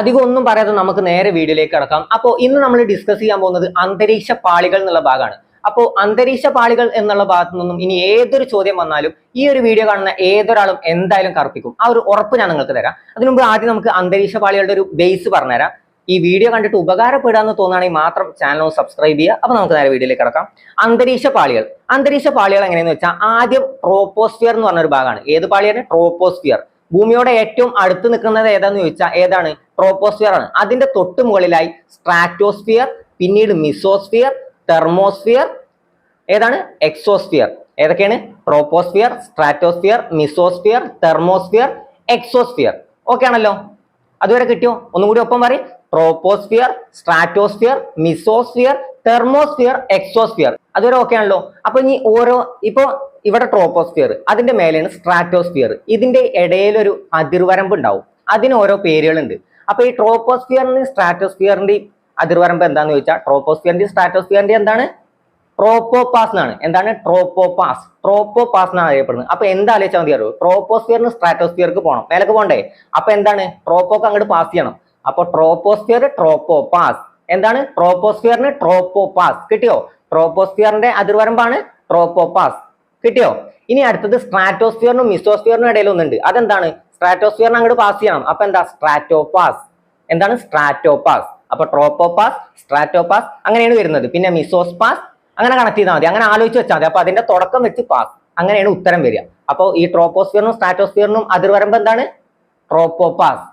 അധികം ഒന്നും പറയാതെ നമുക്ക് നേരെ വീഡിയോയിലേക്ക് കിടക്കാം. അപ്പോൾ ഇന്ന് നമ്മൾ ഡിസ്കസ് ചെയ്യാൻ പോകുന്നത് അന്തരീക്ഷ പാളികൾ എന്നുള്ള ഭാഗമാണ് അപ്പോൾ അന്തരീക്ഷ പാളികൾ എന്നുള്ള ഭാഗത്തു നിന്നും ഇനി ഏതൊരു ചോദ്യം വന്നാലും ഈ ഒരു വീഡിയോ കാണുന്ന ഏതൊരാളും എന്തായാലും കറുപ്പിക്കും. ആ ഒരു ഉറപ്പ് ഞാൻ നിങ്ങൾക്ക് തരാം. അതിനുമുമ്പ് ആദ്യം നമുക്ക് അന്തരീക്ഷ പാളികളുടെ ഒരു ബേസ് പറഞ്ഞുതരാം. ഈ വീഡിയോ കണ്ടിട്ട് ഉപകാരപ്പെടാന്ന് തോന്നുകയാണെങ്കിൽ മാത്രം ചാനൽ ഒന്ന് സബ്സ്ക്രൈബ് ചെയ്യുക. അപ്പൊ നമുക്ക് നേരെ വീഡിയോയിലേക്ക് കിടക്കാം. അന്തരീക്ഷ പാളികൾ. അന്തരീക്ഷ പാളികൾ എങ്ങനെയെന്ന് വെച്ചാൽ ആദ്യം ട്രോപ്പോസ്ഫിയർ എന്ന് പറഞ്ഞൊരു ഭാഗമാണ്. ഏത് പാളിയാണ്? ട്രോപ്പോസ്ഫിയർ ഭൂമിയോട് ഏറ്റവും അടുത്ത് നിൽക്കുന്നത് ഏതാന്ന് ചോദിച്ചാൽ ഏതാണ്? ട്രോപ്പോസ്ഫിയർ ആണ്. അതിന്റെ തൊട്ട് മുകളിലായി സ്ട്രാറ്റോസ്ഫിയർ പിന്നീട് മിസോസ്ഫിയർ തെർമോസ്ഫിയർ ഏതാണ്? എക്സോസ്ഫിയർ ഏതൊക്കെയാണ്? Troposphere stratosphere mesosphere thermosphere exosphere okay ആണല്ലോ. അതുവരെ കിട്ടിയോ? ഒന്നും കൂടി ഒപ്പം പറയും. Troposphere stratosphere mesosphere thermosphere exosphere അതുവരെ ഓക്കെ ആണല്ലോ. അപ്പൊ ഇനി ഓരോ ഇപ്പോ ഇവിടെ ട്രോപ്പോസ്ഫിയർ അതിന്റെ മേലെയാണ് സ്ട്രാറ്റോസ്ഫിയർ ഇതിന്റെ ഇടയിലൊരു അതിർവരമ്പ് ഉണ്ടാവും. അതിന് ഓരോ പേരുകളുണ്ട്. അപ്പൊ ഈ ട്രോപ്പോസ്ഫിയറിന്റെയും സ്ട്രാറ്റോസ്ഫിയറിന്റെയും അതിർവരമ്പ് എന്താന്ന് ചോദിച്ചാൽ ട്രോപ്പോസ്ഫിയറിന്റെയും സ്ട്രാറ്റോസ്ഫിയറിന്റെയും എന്താണ്? ട്രോപ്പോപാസ് എന്നാണ്. എന്താണ്? ട്രോപ്പോപാസ് ട്രോപ്പോപാസ് എന്നാണ് അറിയപ്പെടുന്നത്. അപ്പൊ എന്താ ആലോചിച്ചാൽ മതി അറിയോ? ട്രോപ്പോസ്ഫിയറിന് സ്ട്രാറ്റോസ്ഫിയർക്ക് പോകണം മേലേക്ക് പോകണ്ടേ അപ്പൊ എന്താണ്? ട്രോപ്പോക്ക് അങ്ങോട്ട് പാസ് ചെയ്യണം. അപ്പൊ ട്രോപ്പോസ്ഫിയർ ട്രോപ്പോപാസ് എന്താണ്? ട്രോപ്പോസ്ഫിയറിന് ട്രോപ്പോപാസ് കിട്ടിയോ? ട്രോപ്പോസ്ഫിയറിന്റെ അതിർവരമ്പാണ് ട്രോപ്പോപാസ് കിട്ടിയോ? ഇനി അടുത്തത് സ്ട്രാറ്റോസ്ഫിയറിനും മിസോസ്ഫിയറിനും ഇടയിൽ ഒന്നുണ്ട്. അതെന്താണ്? സ്ട്രാറ്റോസ്ഫിയറിന് അങ്ങോട്ട് പാസ് ചെയ്യണം. അപ്പൊ എന്താ? സ്ട്രാറ്റോപാസ് എന്താണ്? സ്ട്രാറ്റോപാസ് അപ്പൊ ട്രോപ്പോപാസ് സ്ട്രാറ്റോപാസ് അങ്ങനെയാണ് വരുന്നത്. പിന്നെ മിസോസ് പാസ് അങ്ങനെ കണക്ട് ചെയ്താൽ മതി. അങ്ങനെ ആലോചിച്ച് വെച്ചാൽ മതി. അപ്പൊ അതിന്റെ തുടക്കം വെച്ച് പാസ് അങ്ങനെയാണ് ഉത്തരം വരിക. അപ്പോൾ ഈ ട്രോപ്പോസ്ഫിയറിനും സ്ട്രാറ്റോസ്ഫിയറിനും അതിർവരമ്പ് എന്താണ്? ട്രോപ്പോപാസ്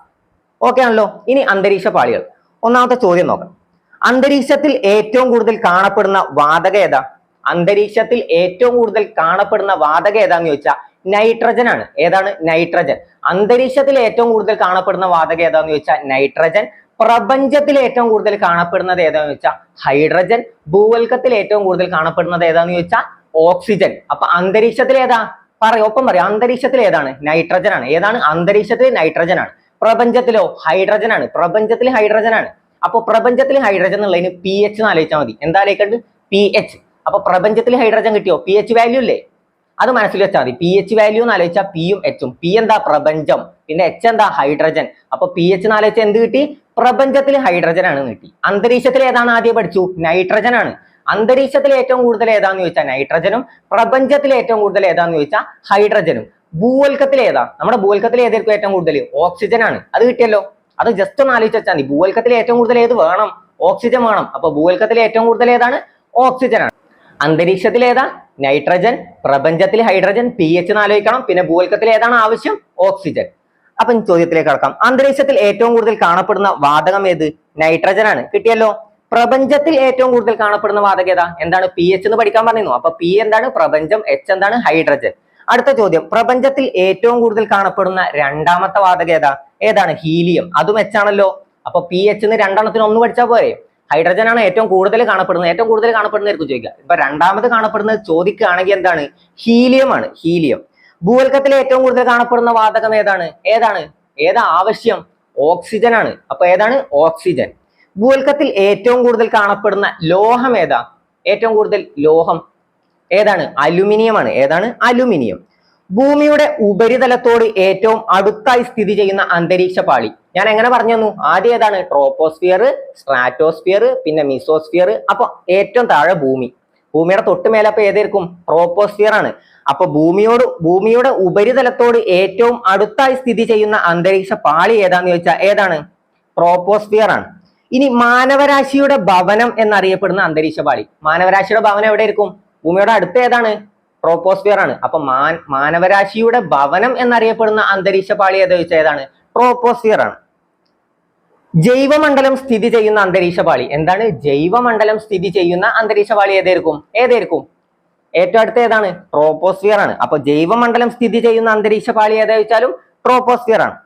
ഓക്കെ ആണല്ലോ. ഇനി അന്തരീക്ഷ പാളികൾ. ഒന്നാമത്തെ ചോദ്യം നോക്കാം. അന്തരീക്ഷത്തിൽ ഏറ്റവും കൂടുതൽ കാണപ്പെടുന്ന വാതക ഏതാ? അന്തരീക്ഷത്തിൽ ഏറ്റവും കൂടുതൽ കാണപ്പെടുന്ന വാതക ഏതാന്ന് ചോദിച്ചാൽ നൈട്രജൻ ആണ്. ഏതാണ്? നൈട്രജൻ അന്തരീക്ഷത്തിൽ ഏറ്റവും കൂടുതൽ കാണപ്പെടുന്ന വാതക ഏതാന്ന് ചോദിച്ചാൽ നൈട്രജൻ പ്രപഞ്ചത്തിൽ ഏറ്റവും കൂടുതൽ കാണപ്പെടുന്നത് ഏതാന്ന് ചോദിച്ചാൽ ഹൈഡ്രജൻ ഭൂവൽക്കത്തിൽ ഏറ്റവും കൂടുതൽ കാണപ്പെടുന്നത് ഏതാന്ന് ചോദിച്ചാൽ ഓക്സിജൻ അപ്പൊ അന്തരീക്ഷത്തിൽ ഏതാ? പറയും ഒപ്പം പറയാം. അന്തരീക്ഷത്തിൽ ഏതാണ്? നൈട്രജൻ ആണ്. ഏതാണ്? അന്തരീക്ഷത്തിൽ നൈട്രജൻ ആണ്. പ്രപഞ്ചത്തിലോ ഹൈഡ്രജൻ ആണ് പ്രപഞ്ചത്തിൽ ഹൈഡ്രജൻ ആണ് അപ്പൊ പ്രപഞ്ചത്തിൽ ഹൈഡ്രജൻ എന്നുള്ളതിന് പി എച്ച് എന്ന് ആലോചിച്ചാൽ മതി. എന്താ ആലോചിക്കേണ്ടത്? പി എച്ച് അപ്പൊ പ്രപഞ്ചത്തിൽ ഹൈഡ്രജൻ കിട്ടിയോ? പി എച്ച് വാല്യൂ അല്ലേ അത് മനസ്സിൽ വെച്ചാൽ മതി. പി എച്ച് വാല്യൂ എന്ന് ആലോചിച്ചാൽ പിയും എച്ചും പി എന്താ? പ്രപഞ്ചം. പിന്നെ എച്ച് എന്താ? ഹൈഡ്രജൻ. അപ്പൊ പി എച്ച് എന്ന് ആലോചിച്ചാൽ എന്ത് കിട്ടി? പ്രപഞ്ചത്തിൽ ഹൈഡ്രജൻ ആണ് കിട്ടി. അന്തരീക്ഷത്തിൽ ഏതാണ് ആദ്യം പഠിച്ചു? നൈട്രജൻ ആണ്. അന്തരീക്ഷത്തിൽ ഏറ്റവും കൂടുതൽ ഏതാന്ന് ചോദിച്ചാൽ നൈട്രജനും പ്രപഞ്ചത്തിൽ ഏറ്റവും കൂടുതൽ ഏതാന്ന് ചോദിച്ചാൽ ഹൈഡ്രജനും ഭൂവൽക്കത്തിൽ ഏതാ? നമ്മുടെ ഭൂവൽക്കത്തിൽ ഏതായിരിക്കും ഏറ്റവും കൂടുതൽ? ഓക്സിജൻ ആണ്. അത് കിട്ടിയല്ലോ. അത് ജസ്റ്റ് ഒന്ന് ആലോചിച്ച് വെച്ചാൽ മതി. ഭൂവൽക്കത്തിൽ ഏറ്റവും കൂടുതൽ ഏത് വേണം? ഓക്സിജൻ വേണം. അപ്പൊ ഭൂവൽക്കത്തിൽ ഏറ്റവും കൂടുതൽ ഏതാണ്? ഓക്സിജൻ ആണ്. അന്തരീക്ഷത്തിൽ ഏതാ? നൈട്രജൻ പ്രപഞ്ചത്തിൽ ഹൈഡ്രജൻ പി എച്ച് ആലോചിക്കണം. പിന്നെ ഭൂവൽക്കത്തിൽ ഏതാണ് ആവശ്യം? ഓക്സിജൻ അപ്പൊ ചോദ്യത്തിലേക്ക് കടക്കാം. അന്തരീക്ഷത്തിൽ ഏറ്റവും കൂടുതൽ കാണപ്പെടുന്ന വാതകം ഏത്? നൈട്രജൻ ആണ്. കിട്ടിയല്ലോ. പ്രപഞ്ചത്തിൽ ഏറ്റവും കൂടുതൽ കാണപ്പെടുന്ന വാതകം ഏതാ? എന്താണ്? പി എച്ച് എന്ന് പഠിക്കാൻ പറഞ്ഞിരുന്നു. അപ്പൊ പി എന്താണ്? പ്രപഞ്ചം. എച്ച് എന്താണ്? ഹൈഡ്രജൻ അടുത്ത ചോദ്യം. പ്രപഞ്ചത്തിൽ ഏറ്റവും കൂടുതൽ കാണപ്പെടുന്ന രണ്ടാമത്തെ വാതകം ഏതാ? ഏതാണ്? ഹീലിയം. അതും എച്ച് ആണല്ലോ. അപ്പൊ പി എച്ച് എന്ന് രണ്ടെണ്ണത്തിന് ഒന്ന് പഠിച്ചാൽ പോരെ. ഹൈഡ്രജൻ ആണ് ഏറ്റവും കൂടുതൽ കാണപ്പെടുന്നത്. ഏറ്റവും കൂടുതൽ കാണപ്പെടുന്നതായിരിക്കും ചോദിക്കുക. ഇപ്പൊ രണ്ടാമത് കാണപ്പെടുന്നത് ചോദിക്കുകയാണെങ്കിൽ എന്താണ്? ഹീലിയം ആണ്. ഹീലിയം. ഭൂവൽക്കത്തിൽ ഏറ്റവും കൂടുതൽ കാണപ്പെടുന്ന വാതകം ഏതാണ്? ഏതാണ്? ഏതാ ആവശ്യം? ഓക്സിജൻ ആണ്. അപ്പൊ ഏതാണ്? ഓക്സിജൻ. ഭൂവൽക്കത്തിൽ ഏറ്റവും കൂടുതൽ കാണപ്പെടുന്ന ലോഹം ഏതാ? ഏറ്റവും കൂടുതൽ ലോഹം ഏതാണ്? അലുമിനിയം ആണ് ഏതാണ്? അലുമിനിയം. ഭൂമിയുടെ ഉപരിതലത്തോട് ഏറ്റവും അടുത്തായി സ്ഥിതി ചെയ്യുന്ന അന്തരീക്ഷ പാളി. ഞാൻ എങ്ങനെ പറഞ്ഞു തന്നു ആദ്യം ഏതാണ്? ട്രോപ്പോസ്ഫിയർ സ്ട്രാറ്റോസ്ഫിയർ പിന്നെ മിസോസ്ഫിയർ. അപ്പൊ ഏറ്റവും താഴെ ഭൂമി. ഭൂമിയുടെ തൊട്ട് അപ്പൊ ഏതായിരിക്കും? ട്രോപ്പോസ്ഫിയർ ആണ്. അപ്പൊ ഭൂമിയോട് ഭൂമിയുടെ ഉപരിതലത്തോട് ഏറ്റവും അടുത്തായി സ്ഥിതി ചെയ്യുന്ന അന്തരീക്ഷ പാളി ഏതാന്ന് ചോദിച്ചാൽ ഏതാണ്? ട്രോപ്പോസ്ഫിയർ ആണ്. ഇനി മാനവരാശിയുടെ ഭവനം എന്നറിയപ്പെടുന്ന അന്തരീക്ഷ പാളി. മാനവരാശിയുടെ ഭവനം എവിടെ ഇരിക്കും ഭൂമിയുടെ അടുത്ത് ഏതാണ്? ട്രോപ്പോസ്ഫിയർ ആണ്. അപ്പൊ മാൻ മാനവരാശിയുടെ ഭവനം എന്നറിയപ്പെടുന്ന അന്തരീക്ഷ പാളി ഏതാ ചോദിച്ചാൽ ഏതാണ്? ട്രോപ്പോസ്ഫിയർ ആണ്. ജൈവമണ്ഡലം സ്ഥിതി ചെയ്യുന്ന അന്തരീക്ഷ പാളി. എന്താണ്? ജൈവമണ്ഡലം സ്ഥിതി ചെയ്യുന്ന അന്തരീക്ഷ പാളി ഏതായിരിക്കും? ഏതായിരിക്കും? ഏറ്റവും അടുത്ത ഏതാണ്? ട്രോപ്പോസ്ഫിയർ ആണ്. അപ്പൊ ജൈവമണ്ഡലം സ്ഥിതി ചെയ്യുന്ന അന്തരീക്ഷ പാളി ഏതാ ചോദിച്ചാലും ട്രോപ്പോസ്ഫിയർ ആണ്.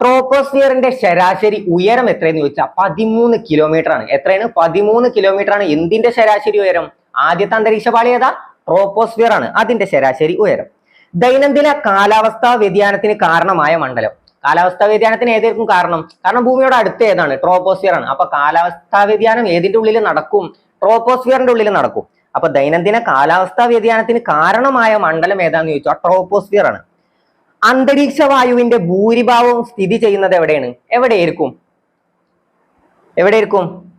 ട്രോപ്പോസ്ഫിയറിന്റെ ശരാശരി ഉയരം എത്രയെന്ന് ചോദിച്ചാൽ പതിമൂന്ന് കിലോമീറ്റർ ആണ്. എത്രയാണ്? പതിമൂന്ന് കിലോമീറ്റർ ആണ്. എന്തിന്റെ ശരാശരി ഉയരം? ആദ്യത്തെ അന്തരീക്ഷ പാളി ഏതാ? ട്രോപ്പോസ്ഫിയർ ആണ്. അതിന്റെ ശരാശരി ഉയരം. ദൈനംദിന കാലാവസ്ഥാ വ്യതിയാനത്തിന് കാരണമായ മണ്ഡലം. കാലാവസ്ഥാ വ്യതിയാനത്തിന് ഏതായിരിക്കും കാരണം? കാരണം ഭൂമിയുടെ അടുത്ത് ഏതാണ്? ട്രോപ്പോസ്ഫിയർ ആണ്. അപ്പൊ കാലാവസ്ഥാ വ്യതിയാനം ഏതിന്റെ ഉള്ളിൽ നടക്കും? ട്രോപ്പോസ്ഫിയറിന്റെ ഉള്ളിൽ നടക്കും. അപ്പൊ ദൈനംദിന കാലാവസ്ഥാ വ്യതിയാനത്തിന് കാരണമായ മണ്ഡലം ഏതാന്ന് ചോദിച്ചാൽ ട്രോപ്പോസ്ഫിയർ ആണ്. അന്തരീക്ഷ വായുവിന്റെ ഭൂരിഭാവവും സ്ഥിതി ചെയ്യുന്നത് എവിടെയാണ്? എവിടെയായിരിക്കും? എവിടെയായിരിക്കും?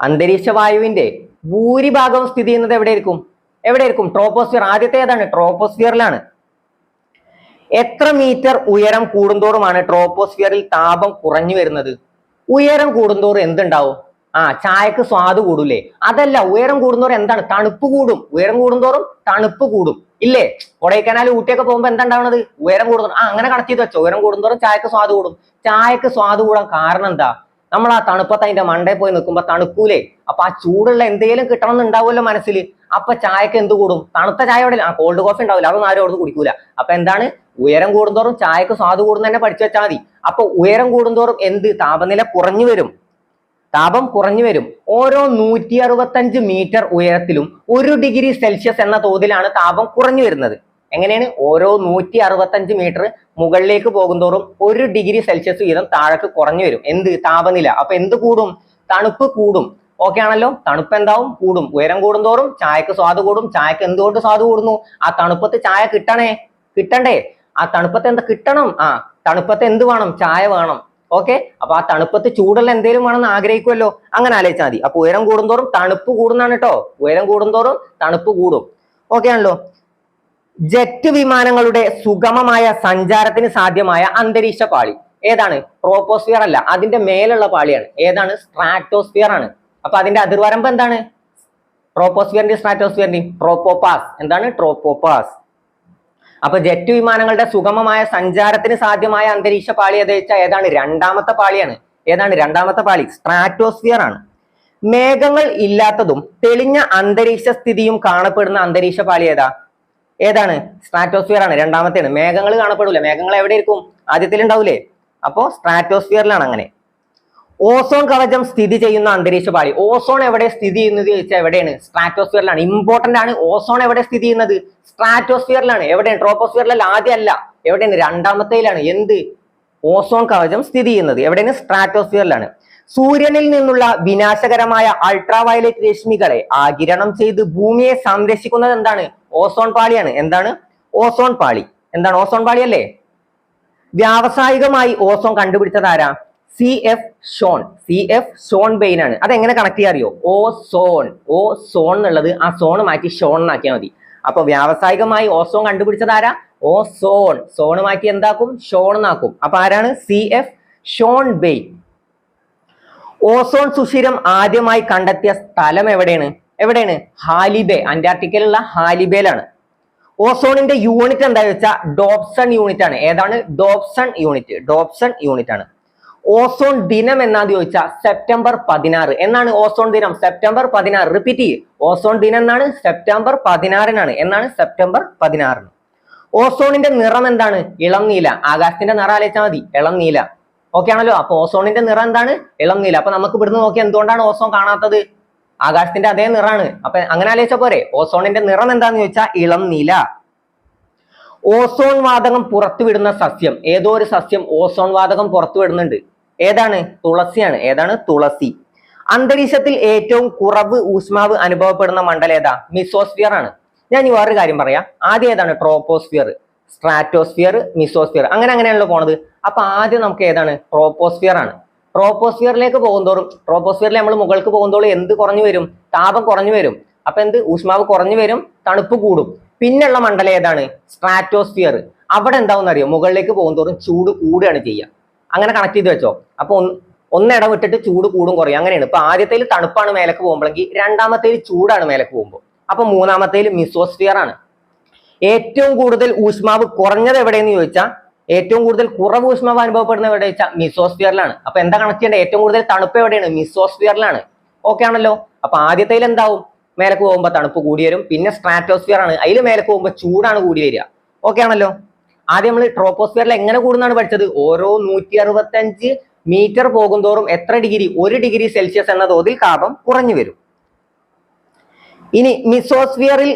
അന്തരീക്ഷ വായുവിന്റെ ഭൂരിഭാഗവും സ്ഥിതി ചെയ്യുന്നത് എവിടെയായിരിക്കും എവിടെയായിരിക്കും ട്രോപ്പോസ്ഫിയർ ആദ്യത്തെ ഏതാണ്? ട്രോപ്പോസ്ഫിയറിലാണ് എത്ര മീറ്റർ ഉയരം കൂടുന്തോറുമാണ് ട്രോപ്പോസ്ഫിയറിൽ താപം കുറഞ്ഞു വരുന്നത്? ഉയരം കൂടുന്തോറും എന്തുണ്ടാവും? ആ ചായക്ക് സ്വാദ് കൂടൂലേ അതല്ല ഉയരം കൂടുന്നോറും എന്താണ്? തണുപ്പ് കൂടും. ഉയരം കൂടുന്തോറും തണുപ്പ് കൂടും. ഇല്ലേ? കൊടൈക്കനാൽ ഊട്ടിയൊക്കെ പോകുമ്പോ എന്താ ഉണ്ടാവുന്നത് ഉയരം കൂടുന്നു ആ അങ്ങനെ കണക്ട് ചെയ്ത് വെച്ചോ. ഉയരം കൂടുന്തോറും ചായക്ക് സ്വാദ് കൂടും. ചായക്ക് സ്വാദ് കൂടാൻ കാരണം എന്താ? നമ്മൾ ആ തണുപ്പത്ത് അതിന്റെ മണ്ടേ പോയി നിൽക്കുമ്പോൾ തണുക്കൂലേ. അപ്പൊ ആ ചൂടുള്ള എന്തെങ്കിലും കിട്ടണം എന്നുണ്ടാവുമല്ലോ മനസ്സിൽ. അപ്പൊ ചായക്ക് എന്ത് കൂടും? തണുത്ത ചായ അവിടെ ആ കോൾഡ് കോഫി ഉണ്ടാവില്ല. അതൊന്നും ആരും അവിടെ കുടിക്കൂല. അപ്പൊ എന്താണ്? ഉയരം കൂടുന്തോറും ചായക്ക് സ്വാദ് കൂടുന്ന തന്നെ പഠിച്ചു വെച്ചാൽ മതി. അപ്പൊ ഉയരം കൂടുന്തോറും എന്ത്? താപനില കുറഞ്ഞു വരും. താപം കുറഞ്ഞു വരും. ഓരോ നൂറ്റി അറുപത്തഞ്ച് മീറ്റർ ഉയരത്തിലും ഒരു ഡിഗ്രി സെൽഷ്യസ് എന്ന തോതിലാണ് താപം കുറഞ്ഞു വരുന്നത്. എങ്ങനെയാണ്? ഓരോ നൂറ്റി അറുപത്തഞ്ച് മീറ്റർ മുകളിലേക്ക് പോകുന്തോറും ഒരു ഡിഗ്രി സെൽഷ്യസ് വീതം താഴേക്ക് കുറഞ്ഞു വരും. എന്ത്? താപനില. അപ്പൊ എന്ത് കൂടും? തണുപ്പ് കൂടും. ഓക്കെ ആണല്ലോ? തണുപ്പ് എന്താവും? കൂടും. ഉയരം കൂടുന്തോറും ചായക്ക് സ്വാദ് കൂടും. ചായക്ക് എന്തുകൊണ്ട് സ്വാദ് കൂടുന്നു? ആ തണുപ്പത്ത് ചായ കിട്ടണേ? കിട്ടണ്ടേ? ആ തണുപ്പത്ത് എന്താ കിട്ടണം? ആ തണുപ്പത്ത് എന്ത് വേണം? ചായ വേണം. ഓക്കെ അപ്പൊ ആ തണുപ്പത്ത് ചൂടുള്ള എന്തേലും വേണമെന്ന് ആഗ്രഹിക്കുമല്ലോ അങ്ങനെ ആലോചിച്ചാൽ മതി. അപ്പൊ ഉയരം കൂടുന്തോറും തണുപ്പ് കൂടുന്നാണ് കേട്ടോ ഉയരം കൂടുന്തോറും തണുപ്പ് കൂടും. ഓക്കെ ആണല്ലോ? ജെറ്റ് വിമാനങ്ങളുടെ സുഗമമായ സഞ്ചാരത്തിന് സാധ്യമായ അന്തരീക്ഷ പാളി. ഏതാണ്? ട്രോപ്പോസ്ഫിയർ അല്ല. അതിന്റെ മേലുള്ള പാളിയാണ്. ഏതാണ്? സ്ട്രാറ്റോസ്ഫിയർ ആണ്. അപ്പൊ അതിന്റെ അതിർവരമ്പ് എന്താണ്? ട്രോപ്പോസ്ഫിയറിന്റെയും സ്ട്രാറ്റോസ്ഫിയറിന്റെയും ട്രോപ്പോപാസ് എന്താണ്? ട്രോപ്പോപാസ് അപ്പൊ ജെറ്റ് വിമാനങ്ങളുടെ സുഗമമായ സഞ്ചാരത്തിന് സാധ്യമായ അന്തരീക്ഷ പാളി ഏത് വെച്ചാൽ ഏതാണ്? രണ്ടാമത്തെ പാളിയാണ്. ഏതാണ്? രണ്ടാമത്തെ പാളി സ്ട്രാറ്റോസ്ഫിയർ ആണ്. മേഘങ്ങൾ ഇല്ലാത്തതും തെളിഞ്ഞ അന്തരീക്ഷ സ്ഥിതിയും കാണപ്പെടുന്ന അന്തരീക്ഷ പാളി ഏതാ? ഏതാണ്? സ്ട്രാറ്റോസ്ഫിയർ ആണ്. രണ്ടാമത്തെയാണ് മേഘങ്ങൾ കാണപ്പെടില്ല മേഘങ്ങൾ എവിടെ ഇരിക്കും ആദ്യത്തിൽ ഉണ്ടാവൂലേ അപ്പോ സ്ട്രാറ്റോസ്ഫിയറിലാണ് അങ്ങനെ. ഓസോൺ കവചം സ്ഥിതി ചെയ്യുന്ന അന്തരീക്ഷ പാളി. ഓസോൺ എവിടെ സ്ഥിതി ചെയ്യുന്നത് ചോദിച്ചാൽ എവിടെയാണ്? സ്ട്രാറ്റോസ്ഫിയറിലാണ് ഇമ്പോർട്ടന്റ് ആണ് ഓസോൺ എവിടെ സ്ഥിതി ചെയ്യുന്നത്? സ്ട്രാറ്റോസ്ഫിയറിലാണ് എവിടെയാണ്? ട്രോപ്പോസ്ഫിയറിലല്ല ആദ്യമല്ല എവിടെയാണ്? രണ്ടാമത്തേലാണ്. എന്ത്? ഓസോൺ കവചം സ്ഥിതി ചെയ്യുന്നത്. എവിടെയാണ്? സ്ട്രാറ്റോസ്ഫിയറിലാണ് സൂര്യനിൽ നിന്നുള്ള വിനാശകരമായ അൾട്രാ വയലറ്റ് രശ്മികളെ ആകിരണം ചെയ്ത് ഭൂമിയെ സംരക്ഷിക്കുന്നത് എന്താണ്? ഓസോൺ പാളിയാണ്. എന്താണ്? ഓസോൺ പാളി. എന്താണ് ഓസോൺ പാളി അല്ലേ? വ്യാവസായികമായി ഓസോൺ കണ്ടുപിടിച്ചത് ആരാ? C F Schön C F Schönbein ആണ്. അതെങ്ങനെ കണക്ട് ചെയ്യാറിയോ ഓ സോൺ ഓ സോൺ എന്നുള്ളത് ആ സോൺ മാറ്റി ഷോൺ എന്നാക്കിയാൽ മതി. അപ്പൊ വ്യാവസായികമായി ഓസോൺ കണ്ടുപിടിച്ചത് ആരാ? ഓ സോൺ സോൺ മാറ്റി എന്താക്കും? ഷോൺ എന്നാക്കും. അപ്പൊ ആരാണ്? C F Sean bay ozone സുഷിരം ആദ്യമായി കണ്ടെത്തിയ സ്ഥലം എവിടെയാണ്? എവിടെയാണ്? ഹാലിബെ അന്റാർട്ടിക്കയിലുള്ള ഹാലിബേലാണ് ഓസോണിന്റെ യൂണിറ്റ് എന്താ വെച്ചാൽ ഡോപ്സൺ യൂണിറ്റ് ആണ്. ഏതാണ്? Dobson unit. ഡോപ്സൺ യൂണിറ്റ് ആണ്. ഓസോൺ ദിനം എന്നാന്ന് ചോദിച്ചാൽ സെപ്റ്റംബർ പതിനാറ്. എന്നാണ് ഓസോൺ ദിനം? സെപ്റ്റംബർ പതിനാറ്. റിപ്പീറ്റ് ചെയ്യും. ഓസോൺ ദിനം എന്നാണ്? സെപ്റ്റംബർ പതിനാറിനാണ്. എന്നാണ് സെപ്റ്റംബർ പതിനാറിന്. ഓസോണിന്റെ നിറം എന്താണ്? ഇളം നീല. ആകാശത്തിന്റെ നിറം ആലോചിച്ചാൽ മതി. ഇളം നീല. ഓക്കെ ആണല്ലോ അപ്പൊ ഓസോണിന്റെ നിറം എന്താണ്? ഇളം നീല അപ്പൊ നമുക്ക് ഇവിടുന്ന് നോക്കി എന്തുകൊണ്ടാണ് ഓസോൺ കാണാത്തത്? ആകാശത്തിന്റെ അതേ നിറാണ്. അപ്പൊ അങ്ങനെ ആലോചിച്ച പോരെ. ഓസോണിന്റെ നിറം എന്താന്ന് ചോദിച്ചാൽ ഇളം നീല ഓസോൺ വാതകം പുറത്തുവിടുന്ന സസ്യം. ഏതോ ഒരു സസ്യം ഓസോൺ വാതകം പുറത്തുവിടുന്നുണ്ട്. ഏതാണ്? തുളസിയാണ്. ഏതാണ്? തുളസി. അന്തരീക്ഷത്തിൽ ഏറ്റവും കുറവ് ഊഷ്മാവ് അനുഭവപ്പെടുന്ന മണ്ഡലം ഏതാ? മിസോസ്ഫിയർ ആണ്. ഞാൻ വേറൊരു കാര്യം പറയാം. ആദ്യം ഏതാണ്? Troposphere stratosphere mesosphere. അങ്ങനെ അങ്ങനെയാണല്ലോ പോണത്. അപ്പൊ ആദ്യം നമുക്ക് ഏതാണ്? ട്രോപ്പോസ്ഫിയർ ആണ്. ട്രോപ്പോസ്ഫിയറിലേക്ക് പോകുന്തോറും ട്രോപ്പോസ്ഫിയറിൽ നമ്മൾ മുകൾക്ക് പോകുന്തോറും എന്ത് കുറഞ്ഞു വരും? താപം കുറഞ്ഞു വരും. അപ്പൊ എന്ത്? ഊഷ്മാവ് കുറഞ്ഞു വരും തണുപ്പ് കൂടും. പിന്നെയുള്ള മണ്ഡലം ഏതാണ്? സ്ട്രാറ്റോസ്ഫിയർ അവിടെ എന്താവും അറിയോ മുകളിലേക്ക് പോകുന്തോറും ചൂട് കൂടുകയാണ് ചെയ്യുക. അങ്ങനെ കണക്ട് ചെയ്ത് വെച്ചോ. അപ്പൊ ഒന്ന് ഒന്നിട വിട്ടിട്ട് ചൂട് കൂടും കുറയും. അങ്ങനെയാണ്. ഇപ്പൊ ആദ്യത്തേൽ തണുപ്പാണ് മേലേക്ക് പോകുമ്പോഴെങ്കിൽ രണ്ടാമത്തേൽ ചൂടാണ് മേലേക്ക് പോകുമ്പോൾ. അപ്പൊ മൂന്നാമത്തേൽ മിസോസ്ഫിയർ ആണ്. ഏറ്റവും കൂടുതൽ ഊഷ്മാവ് കുറഞ്ഞത് എവിടെയെന്ന് ചോദിച്ചാൽ ഏറ്റവും കൂടുതൽ കുറവ് ഊഷ്മാവ് അനുഭവപ്പെടുന്ന എവിടെ വെച്ചാൽ മിസോസ്ഫിയറിലാണ്. അപ്പൊ എന്താ കണക്ട് ചെയ്യേണ്ടത്? ഏറ്റവും കൂടുതൽ തണുപ്പ് എവിടെയാണ്? മിസോസ്ഫിയറിലാണ്. ഓക്കെ ആണല്ലോ? അപ്പൊ ആദ്യത്തേൽ എന്താവും? മേലേക്ക് പോകുമ്പോൾ തണുപ്പ് കൂടി വരും. പിന്നെ സ്ട്രാറ്റോസ്ഫിയർ ആണ്. അതിൽ മേലേക്ക് പോകുമ്പോൾ ചൂടാണ് കൂടി വരിക. ഓക്കെ ആണല്ലോ? ആദ്യം നമ്മൾ ട്രോപ്പോസ്ഫിയറിൽ എങ്ങനെ കൂടുന്നാണ് പഠിച്ചത്? ഓരോ നൂറ്റി അറുപത്തഞ്ച് മീറ്റർ പോകുന്തോറും എത്ര ഡിഗ്രി? ഒരു ഡിഗ്രി സെൽഷ്യസ് എന്ന തോതിൽ താപം കുറഞ്ഞു വരും. ഇനി മിസോസ്ഫിയറിൽ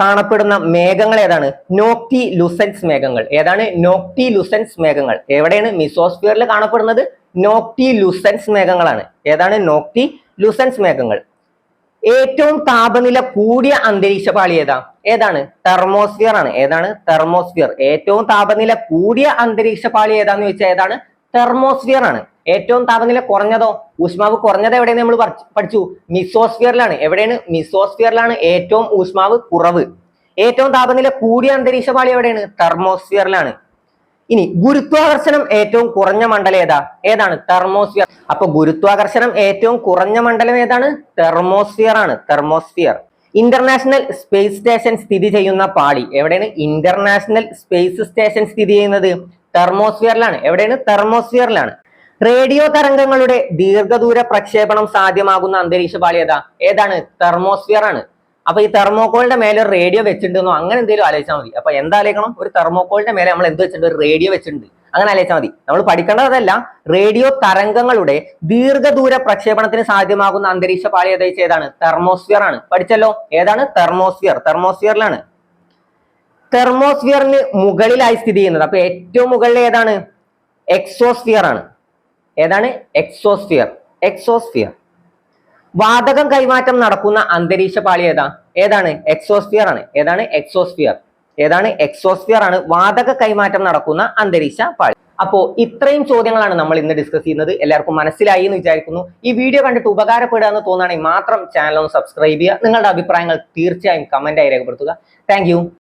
കാണപ്പെടുന്ന മേഘങ്ങൾ ഏതാണ്? നോക്ടി ലുസൻസ് മേഘങ്ങൾ. ഏതാണ്? നോക്ടി ലുസൻസ് മേഘങ്ങൾ. എവിടെയാണ് മിസോസ്ഫിയറിൽ കാണപ്പെടുന്നത്? നോക്ടി ലുസൻസ് മേഘങ്ങളാണ്. ഏതാണ്? നോക്ടി ലുസൻസ് മേഘങ്ങൾ. ഏറ്റവും താപനില കൂടിയ അന്തരീക്ഷ പാളി ഏതാ? ഏതാണ്? തെർമോസ്ഫിയർ ആണ്. ഏതാണ്? തെർമോസ്ഫിയർ ഏറ്റവും താപനില കൂടിയ അന്തരീക്ഷ പാളി ഏതാന്ന് ചോദിച്ചാൽ ഏതാണ്? തെർമോസ്ഫിയർ ആണ്. ഏറ്റവും താപനില കുറഞ്ഞതോ ഊഷ്മാവ് കുറഞ്ഞത് എവിടെയെന്ന് നമ്മൾ പഠിച്ചു. മിസോസ്ഫിയറിലാണ്. എവിടെയാണ്? മിസോസ്ഫിയറിലാണ് ഏറ്റവും ഊഷ്മാവ് കുറവ്. ഏറ്റവും താപനില കൂടിയ അന്തരീക്ഷ പാളി എവിടെയാണ്? തെർമോസ്ഫിയറിലാണ്. ഇനി ഗുരുത്വാകർഷണം ഏറ്റവും കുറഞ്ഞ മണ്ഡലം ഏതാ? ഏതാണ്? തെർമോസ്ഫിയർ. അപ്പൊ ഗുരുത്വാകർഷണം ഏറ്റവും കുറഞ്ഞ മണ്ഡലം ഏതാണ്? തെർമോസ്ഫിയർ ആണ് തെർമോസ്ഫിയർ. ഇന്റർനാഷണൽ സ്പേസ് സ്റ്റേഷൻ സ്ഥിതി ചെയ്യുന്ന പാളി എവിടെയാണ്? ഇന്റർനാഷണൽ സ്പേസ് സ്റ്റേഷൻ സ്ഥിതി ചെയ്യുന്നത് തെർമോസ്ഫിയറിലാണ്. എവിടെയാണ്? തെർമോസ്ഫിയറിലാണ്. റേഡിയോ തരംഗങ്ങളുടെ ദീർഘദൂര പ്രക്ഷേപണം സാധ്യമാകുന്ന അന്തരീക്ഷ പാളിയത ഏതാ? ഏതാണ്? തെർമോസ്ഫിയർ ആണ്. അപ്പൊ ഈ തെർമോക്കോളിന്റെ മേലെ ഒരു റേഡിയോ വെച്ചിട്ടുണ്ടെന്നോ? അങ്ങനെ എന്തെങ്കിലും ആലോചിച്ചാൽ മതി. അപ്പൊ എന്താ ആലോചിക്കണം? ഒരു തെർമോക്കോളിന്റെ മേലെ നമ്മൾ എന്ത് വെച്ചിട്ടുണ്ട്? ഒരു റേഡിയോ വെച്ചിട്ടുണ്ട്. അങ്ങനെ ആലോചിച്ചാൽ മതി. നമ്മൾ പഠിക്കേണ്ടതല്ല റേഡിയോ തരംഗങ്ങളുടെ ദീർഘദൂര പ്രക്ഷേപണത്തിന് സാധ്യമാകുന്ന അന്തരീക്ഷ പാളി ഏതായി ഏതാണ്? തെർമോസ്ഫിയർ ആണ്. പഠിച്ചല്ലോ? ഏതാണ്? തെർമോസ്ഫിയർ. തെർമോസ്ഫിയറിലാണ്. തെർമോസ്ഫിയറിന് മുകളിലായി സ്ഥിതി ചെയ്യുന്നത്. അപ്പൊ ഏറ്റവും മുകളിൽ ഏതാണ്? എക്സോസ്ഫിയർ ആണ്. ഏതാണ്? എക്സോസ്ഫിയർ എക്സോസ്ഫിയർ വാതകം കൈമാറ്റം നടക്കുന്ന അന്തരീക്ഷ പാളി ഏതാ? ഏതാണ്? എക്സോസ്ഫിയർ ആണ്. ഏതാണ്? എക്സോസ്ഫിയർ ഏതാണ്? എക്സോസ്ഫിയർ ആണ് വാതക കൈമാറ്റം നടക്കുന്ന അന്തരീക്ഷ പാളി. അപ്പോ ഇത്രയും ചോദ്യങ്ങളാണ് നമ്മൾ ഇന്ന് ഡിസ്കസ് ചെയ്യുന്നത്. എല്ലാവർക്കും മനസ്സിലായി എന്ന് വിചാരിക്കുന്നു. ഈ വീഡിയോ കണ്ടിട്ട് ഉപകാരപ്പെടുക എന്ന് തോന്നുകയാണെങ്കിൽ മാത്രം ചാനൽ ഒന്ന് സബ്സ്ക്രൈബ് ചെയ്യുക. നിങ്ങളുടെ അഭിപ്രായങ്ങൾ തീർച്ചയായും കമന്റ് ആയി രേഖപ്പെടുത്തുക. താങ്ക്